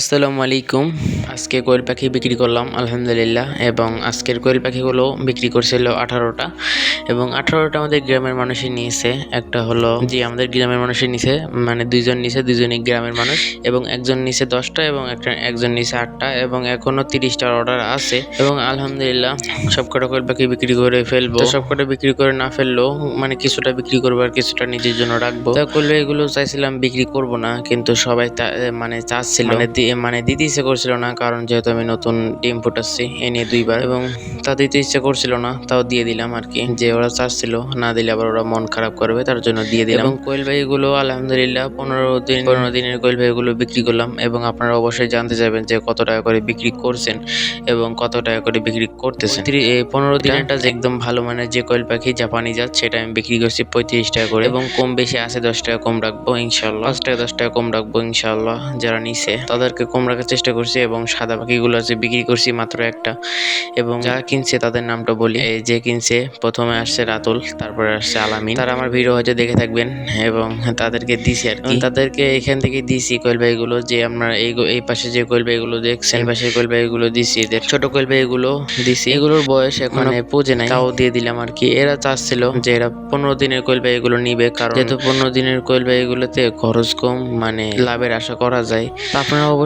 আসসালামু আলাইকুম। আজকে কোয়েল পাখি বিক্রি করলাম আলহামদুলিল্লাহ। এবং আজকের কোয়েল পাখিগুলো বিক্রি করছিল আঠারোটা। এবং আঠারোটা আমাদের গ্রামের মানুষই নিয়েছে। একটা হলো যে আমাদের গ্রামের মানুষই নিছে। মানে দুইজন নিছে দুইজনই গ্রামের মানুষ। এবং একজন নিছে দশটা এবং একটা একজন নিছে আটটা। এবং এখনও তিরিশটার অর্ডার আছে। এবং আলহামদুলিল্লাহ সবকটা কোয়েল পাখি বিক্রি করে ফেলব। সবকটা বিক্রি করে না ফেললেও মানে কিছুটা বিক্রি করব আর কিছুটা নিজের জন্য রাখব। তা করলে এগুলো চাইছিলাম বিক্রি করব না কিন্তু সবাই মানে চাচ্ছিল। মানে মানে দিতে ইচ্ছে করছিল না কারণ যেহেতু আমি নতুন ডিম ফুটাচ্ছি এ নিয়ে দুইবার এবং তা দিতে ইচ্ছে করছিল না তাও দিয়ে দিলাম আর কি যে ওরা চাচ্ছিল না দিলে আবার ওরা মন খারাপ করবে তার জন্য দিয়ে দিলাম। এবং কোয়েল ভাইগুলো আলহামদুলিল্লাহ পনেরো দিন পনেরো দিনের কোয়েল ভাইগুলো বিক্রি করলাম এবং আপনারা অবশ্যই জানতে চাইবেন যে কত টাকা করে বিক্রি করছেন এবং কত টাকা করে বিক্রি করতেছেন। পনেরো দিনেরটা যে একদম ভালো মানে যে কোয়েল পাখি জাপানি জাত সেটা আমি বিক্রি করছি পঁয়ত্রিশ টাকা করে। এবং কম বেশি আছে দশ টাকা কম রাখব ইনশাল্লাহ পাঁচ টাকা দশ টাকা কম রাখব ইনশাল্লাহ যারা নিছে তাদেরকে কম রাখার চেষ্টা করছি এবং সাদা পাখিগুলো আছে বিক্রি করছি মাত্র একটা। এবং যারা কিনছে তাদের নামটা বলি। এই যে কিনছে প্রথমে আসছে রাতুল তারপরে আসছে আলামিন। তারা আমার ভিডিও হয়তো দেখে থাকবেন এবং তাদেরকে দিছি আর কি। তাদেরকে এখান থেকে দিছি কোয়েল ভাইগুলো যে আমরা এই এই পাশে যে কোয়েল ভাইগুলো দেখছেন এই পাশে কোয়েল ভাইগুলো দিছি এদের। ছোট কোয়েল ভাইগুলো দিছি। এগুলোর বয়স এখন পুজে নাই। তাও দিয়ে দিলাম আর কি। এরা চাচ্ছিল যে এরা পনেরো দিনের কোয়েল ভাইগুলো নিবে কারণ যেহেতু পনেরো দিনের কোয়েল ভাইগুলোতে খরচ কম মানে লাভের আশা করা যায়। আপনারা অবশ্যই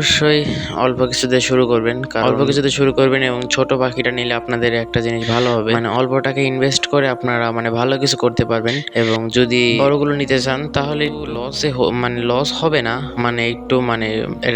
অল্প কিছুতে শুরু করবেন কারণ অল্প কিছুতে শুরু করবেন এবং ছোট পাখিটা নিলে আপনাদের একটা জিনিস ভালো হবে। মানে অল্প টাকা ইনভেস্ট করে আপনারা মানে ভালো কিছু করতে পারবেন এবং যদি বড়গুলো নিতে চান তাহলে লসে মানে লস হবে না। মানে একটু মানে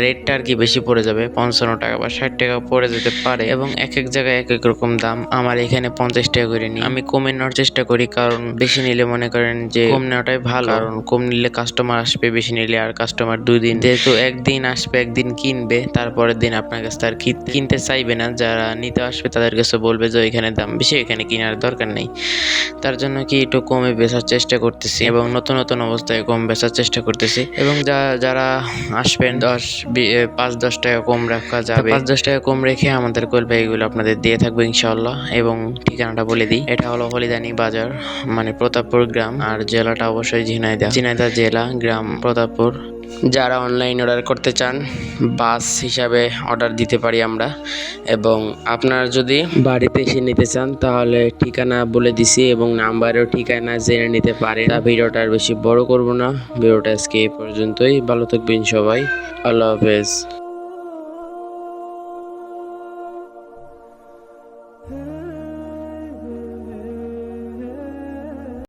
রেটটা আর কি বেশি পড়ে যাবে পঞ্চান্ন টাকা বা ষাট টাকা পড়ে যেতে পারে। এবং এক এক জায়গায় এক এক রকম দাম আমার এখানে পঞ্চাশ টাকা করে নিই। আমি কমে নেওয়ার চেষ্টা করি কারণ বেশি নিলে মনে করেন যে কম নেওয়াটাই ভালো। কারণ কম নিলে কাস্টমার আসবে বেশি নিলে আর কাস্টমার দুই দিন যেহেতু একদিন আসবে একদিন কিনবে তারপরের দিন আপনার কাছে তার কিনতে চাইবে না। যারা নিতে আসবে তাদের কাছে বলবে যে এখানে দাম বেশি এখানে কেনার দরকার নেই। তার জন্য কি একটু কমে বেচার চেষ্টা করতেছি এবং নতুন নতুন অবস্থায় কম বেচার চেষ্টা করতেছি। এবং যা- যারা আসবেন দশ পাঁচ দশ টাকা কম রাখা যাবে। পাঁচ দশ টাকা কম রেখে আমাদের কোল ব্যাগগুলো আপনাদের দিয়ে থাকব ইনশাল্লাহ এবং ঠিকানাটা বলে দিই। এটা হলো হলিদানি বাজার মানে প্রতাপপুর গ্রাম। আর জেলাটা অবশ্যই ঝিনাইদা। ঝিনাইদা জেলা গ্রাম প্রতাপপুর। যারা অনলাইন অর্ডার করতে চান বাস হিসাবে অর্ডার দিতে পারি আমরা। এবং আপনারা যদি বাড়িতে এসে নিতে চান, তাহলে ঠিকানা বলে দিছি এবং নাম্বারও ঠিকানা জেনে নিতে পারে তা ভিডিওটা আর বেশি বড় করব না। ভিডিওটা আজকে এই পর্যন্তই। ভালো থাকবেন সবাই। আল্লাহ হাফেজ।